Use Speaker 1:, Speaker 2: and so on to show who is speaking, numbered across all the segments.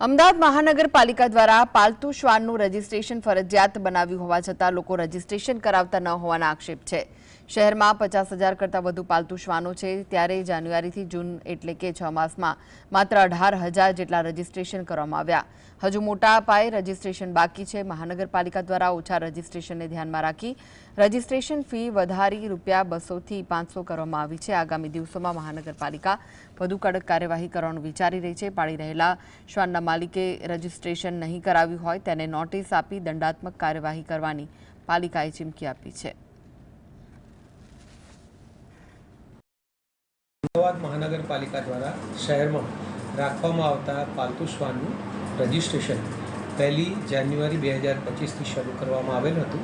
Speaker 1: અમદાવાદ મહાનગરપાલિકા દ્વારા પાલતુ શ્વાનનું રજીસ્ટ્રેશન ફરજિયાત બનાવ્યું હોવા છતાં લોકો રજીસ્ટ્રેશન કરાવતા ન હોવાના આક્ષેપ છે. શહેરમાં પચાસ હજાર કરતાં વધુ પાલતુ શ્વાનો છે. ત્યારે જાન્યુઆરીથી જૂન એટલે કે છ માસમાં માત્ર અઢાર હજાર જેટલા રજીસ્ટ્રેશન કરવામાં આવ્યા. હજુ મોટા પાયે રજીસ્ટ્રેશન બાકી છે. મહાનગરપાલિકા દ્વારા ઓછા રજીસ્ટ્રેશનને ધ્યાનમાં રાખી રજીસ્ટ્રેશન ફી વધારી રૂપિયા બસોથી પાંચસો કરવામાં આવી છે. આગામી દિવસોમાં મહાનગરપાલિકા વધુ કડક કાર્યવાહી કરવાનું વિચારી રહી છે. પાડી રહેલા શ્વાનના માલિકે રજીસ્ટ્રેશન નહીં કરાવ્યું હોય તેને નોટિસ આપી દંડાત્મક કાર્યવાહી કરવાની પાલિકાએ ચીમકી આપી છે.
Speaker 2: અમદાવાદ મહાનગરપાલિકા દ્વારા શહેરમાં રાખવામાં આવતા પાલતુ શ્વાનનું રજિસ્ટ્રેશન પહેલી જાન્યુઆરી બે હજાર પચીસથી શરૂ કરવામાં આવેલ હતું.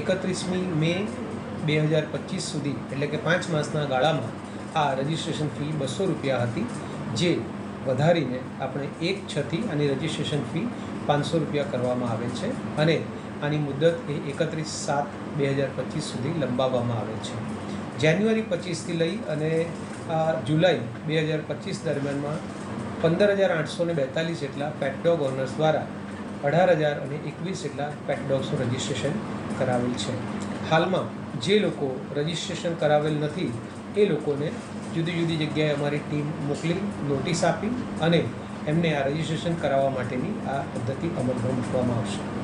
Speaker 2: એકત્રીસમી મે બે હજાર પચીસ સુધી એટલે કે પાંચ માસના ગાળામાં આ રજિસ્ટ્રેશન ફી બસો રૂપિયા હતી, જે વધારીને આપણે એક છથી આની રજિસ્ટ્રેશન ફી પાંચસો રૂપિયા કરવામાં આવેલ છે અને આની મુદત એ એકત્રીસ સાત બે હજાર પચીસ સુધી લંબાવવામાં આવે છે. જાન્યુઆરી પચીસથી લઈ અને આ જુલાઈ બે હજાર પચીસ દરમિયાનમાં પંદર હજાર આઠસો બેતાલીસ જેટલા પેટડોગ ઓનર્સ દ્વારા અઢાર હજાર અને એકવીસ જેટલા પેટડોગ્સનું રજિસ્ટ્રેશન કરાવેલ છે. હાલમાં જે લોકો રજિસ્ટ્રેશન કરાવેલ નથી એ લોકોને જુદી જુદી જગ્યાએ અમારી ટીમ મોકલી, નોટિસ આપી અને એમને આ રજિસ્ટ્રેશન કરાવવા માટેની આ પદ્ધતિ અમલમાં મૂકવામાં આવશે.